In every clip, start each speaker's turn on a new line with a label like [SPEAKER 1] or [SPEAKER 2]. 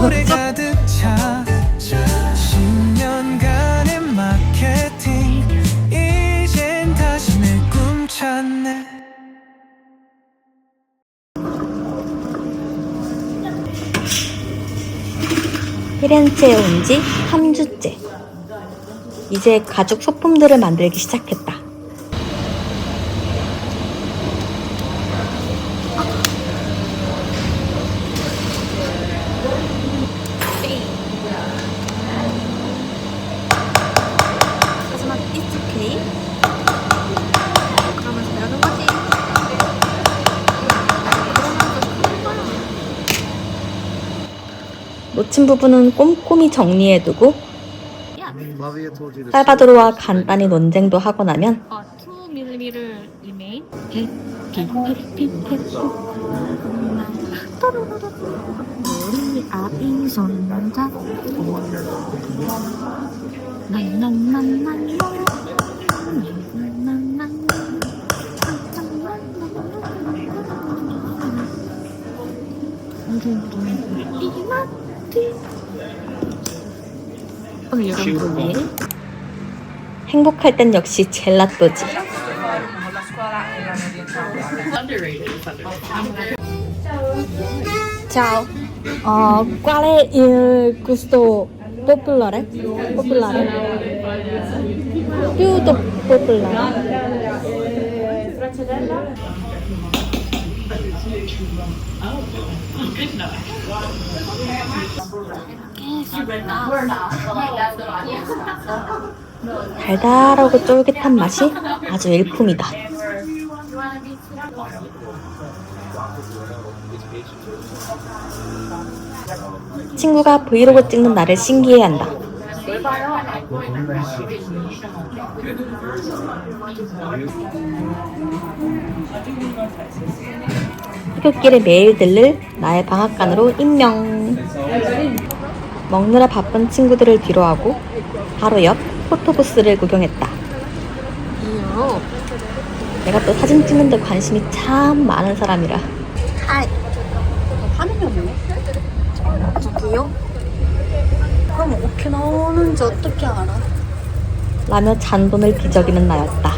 [SPEAKER 1] 노래 가득 차 10년간의 마케팅 이젠 다시 내 꿈 찾네
[SPEAKER 2] 피렌체에 온 지 3주째. 이제 가죽 소품들을 만들기 시작했다. 하지만 it's okay. 그러면서 배우는 거지. 놓친 부분은 꼼꼼히 정리해두고 살바도르와 간단히 논쟁도 하고 나면
[SPEAKER 3] 어, 2mm remain. 우리 아이 손잡고 난난난난 오늘 여러분들
[SPEAKER 2] 행복할 땐 역시 젤라또지. Ciao. Uh, qual è il gusto popolare? Popolare. Più popolare. 달달하고 쫄깃한 맛이 아주 일품이다. 친구가 브이로그 찍는 나를 신기해한다. 태극길에 매일 들를 나의 방앗간으로 임명. 먹느라 바쁜 친구들을 뒤로하고 바로 옆 포토부스를 구경했다. 내가 또 사진 찍는데 관심이 참 많은 사람이라.
[SPEAKER 4] 화면이 없네. 저기요? 그럼 어떻게 나오는지 어떻게 알아?
[SPEAKER 2] 라며 잔돈을 뒤적이는 나였다.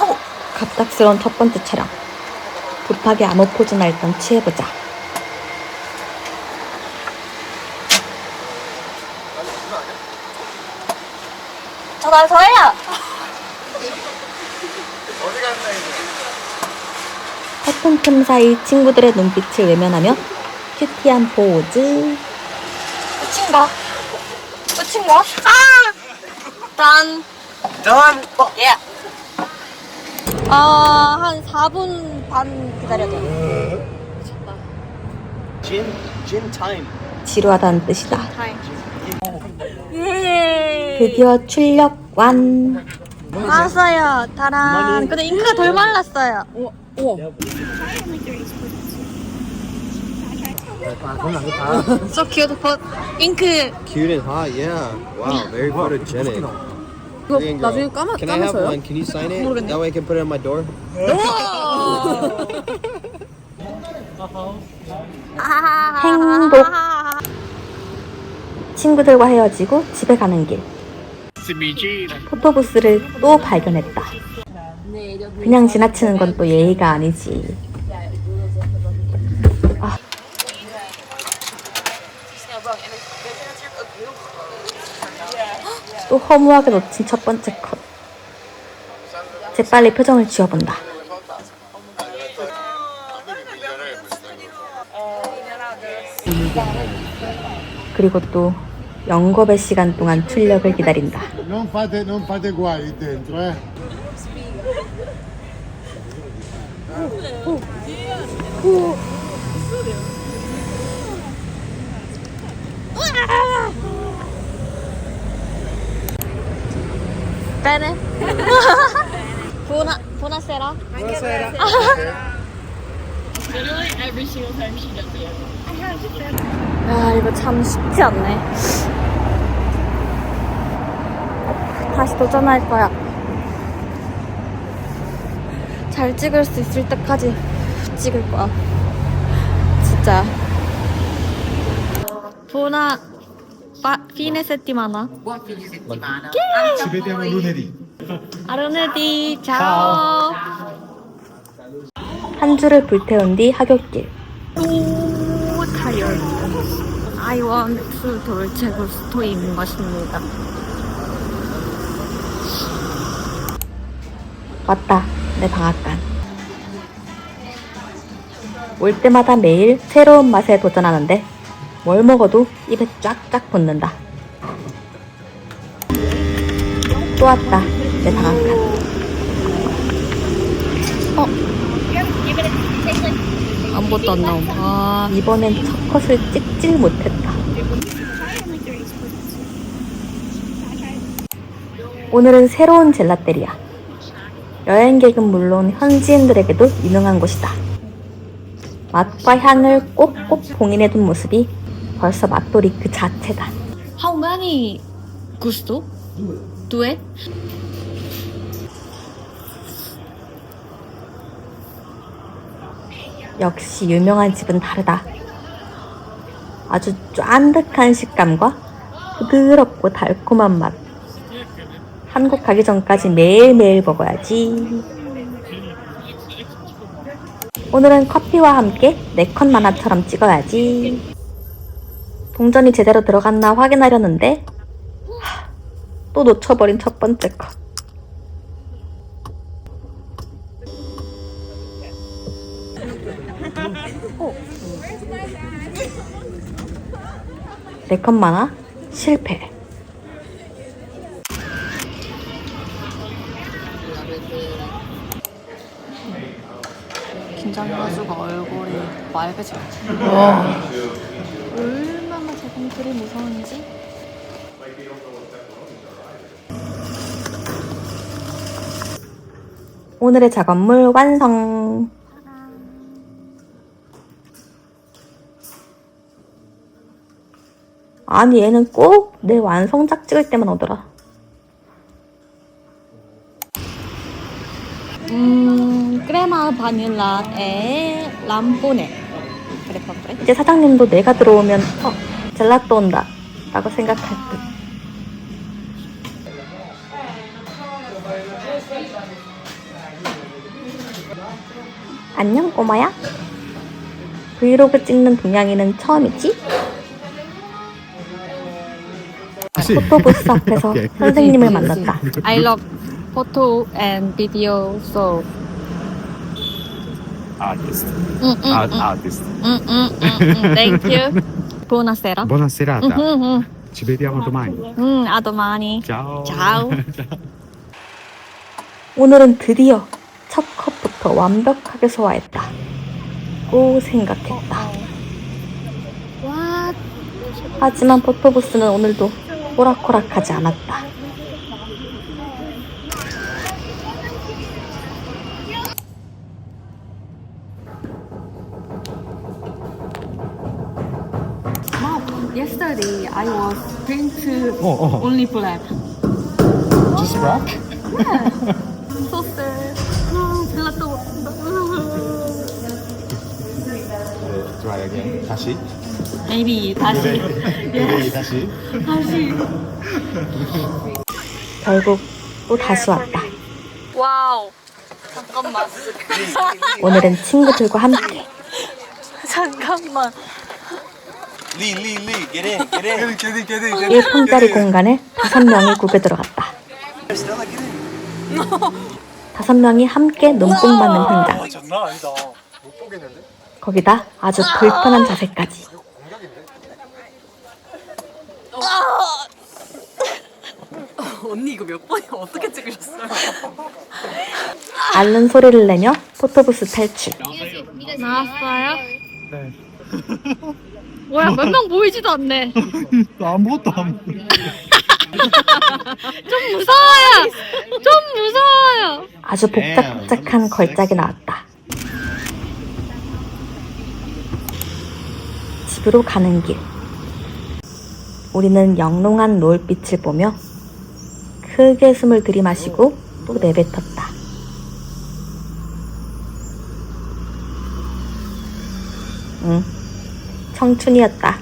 [SPEAKER 2] 어! 갑작스러운 첫 번째 촬영. 급하게 아무 포즈나 일단 취해보자.
[SPEAKER 4] 전화 저예요.
[SPEAKER 2] 커튼 틈 사이 친구들의 눈빛을 외면하며 큐티한 포즈.
[SPEAKER 4] 끝인 거. 끝인 거. 아! 단.
[SPEAKER 1] Done!
[SPEAKER 4] 예. 아, 한 4분 반 기다려야 돼.
[SPEAKER 1] Gin, gin time
[SPEAKER 2] 지루하다는 뜻이다.
[SPEAKER 4] 예.
[SPEAKER 2] 드디어 출력 완.
[SPEAKER 4] 왔어요. 다란. 근데 잉크가 덜 말랐어요. So cute, but 잉크.
[SPEAKER 5] Cute and hot, yeah. Wow, very photogenic. 이거 나중에 까마, Can I have one? Can you sign it? That way I can put it on my door.
[SPEAKER 2] 행복. 친구들과 헤어지고 집에 가는 길. 포토부스를 또 발견했다. 그냥 지나치는 건 또 예의가 아니지. 아. 또 허무하게 놓친 첫 번째 컷. 재빨리 표정을 지워본다. 그리고 또 영겁의 시간 동안 출력을 기다린다.
[SPEAKER 6] Non fate, non fate guai lì dentro, eh.
[SPEAKER 4] Bene. Buona, buonasera. 야, 이거 참 쉽지 않네. 다시 도전할 거야.
[SPEAKER 2] 잘 찍을 수 있을 때까지 찍을 거야. 진짜.
[SPEAKER 3] Buona fa- fine settimana.
[SPEAKER 6] Ci vediamo lunedì.
[SPEAKER 3] A lunedì. Ciao.
[SPEAKER 2] 한 줄을 불태운 뒤 하굣길.
[SPEAKER 3] So tired. I want to dolce gusto 입는 것입니다.
[SPEAKER 2] 왔다. 내 방앗간. 올 때마다 매일 새로운 맛에 도전하는데 뭘 먹어도 입에 쫙쫙 붙는다. 또 왔다. 내 방앗간.
[SPEAKER 3] 아무것도 안 나옴. 아,
[SPEAKER 2] 이번엔 첫 컷을 찍질 못했다. 오늘은 새로운 젤라테리아. 여행객은 물론 현지인들에게도 유명한 곳이다. 맛과 향을 꼭꼭 봉인해둔 모습이 벌써 맛돌이 그 자체다.
[SPEAKER 3] how many gusto? Do it?
[SPEAKER 2] 역시 유명한 집은 다르다. 아주 쫀득한 식감과 부드럽고 달콤한 맛. 한국 가기 전까지 매일매일 먹어야지. 오늘은 커피와 함께 네컷 만화처럼 찍어야지. 동전이 제대로 들어갔나 확인하려는데 하, 또 놓쳐버린 첫 번째 컷. 네컷 만화 실패.
[SPEAKER 3] 긴장해가지고 얼굴이 빨개져.
[SPEAKER 2] 저분들이 무서운지. 오늘의 작업물 완성. 아니 얘는 꼭 내 완성작 찍을 때만 오더라.
[SPEAKER 3] 음, 크레마 바닐라 에 람보네. 그래, 그래.
[SPEAKER 2] 이제 사장님도 내가 들어오면 어 젤라또 온다 라고 생각할 듯. 안녕 꼬마야. 브이로그 찍는 동양이는 처음이지? 포토부스 앞에서 선생님을 만났다.
[SPEAKER 3] I love photo and video so.
[SPEAKER 7] artist.
[SPEAKER 3] 응, 응,
[SPEAKER 7] Art
[SPEAKER 3] 응,
[SPEAKER 7] artist.
[SPEAKER 3] 응, 응, 응, 응. Thank you. Buonasera.
[SPEAKER 7] Buona serata.
[SPEAKER 3] 응, 응,
[SPEAKER 7] Ci vediamo domani.
[SPEAKER 3] 응, a domani.
[SPEAKER 7] Ciao.
[SPEAKER 3] Ciao.
[SPEAKER 2] 오늘은 드디어 첫 컷부터 완벽하게 소화했다. 고 생각했다.
[SPEAKER 3] What?
[SPEAKER 2] 하지만 포토부스는 오늘도 호락호락하지 않았다.
[SPEAKER 3] Paint
[SPEAKER 7] Oh, oh.
[SPEAKER 3] only black.
[SPEAKER 7] Just black?
[SPEAKER 3] So sad. 아, 젤라또.
[SPEAKER 7] Try again. 다시.
[SPEAKER 3] Maybe 다시.
[SPEAKER 7] 네, 다시.
[SPEAKER 3] 다시.
[SPEAKER 2] 결국 또 다시 왔다.
[SPEAKER 3] 와우. 잠깐만.
[SPEAKER 2] 오늘은 친구들과 함께
[SPEAKER 3] 잠깐만.
[SPEAKER 1] Lee, Lee, Lee, get in, get in. get in, get in, get
[SPEAKER 2] 1평짜리 공간에 다섯 명이 구겨 들어갔다.
[SPEAKER 1] Stella, get in.
[SPEAKER 2] 다섯 명이 함께 눈뽕 받는 현장.
[SPEAKER 1] 장난 아니다.
[SPEAKER 2] 거기다 아주 불편한 자세까지.
[SPEAKER 3] 언니 이거 몇 번이야? 어떻게 찍으셨어요?
[SPEAKER 2] 앓는 소리를 내며 포토부스 탈출.
[SPEAKER 3] 나왔어요? 네. 뭐야 몇 명 보이지도 않네.
[SPEAKER 7] 아무것도 안 보여.
[SPEAKER 3] 좀 무서워요. 좀 무서워요.
[SPEAKER 2] 아주 네, 복작복작한 걸작이 나왔다. 집으로 가는 길. 우리는 영롱한 노을빛을 보며 크게 숨을 들이마시고 또 내뱉었다. 응. 청춘이었다.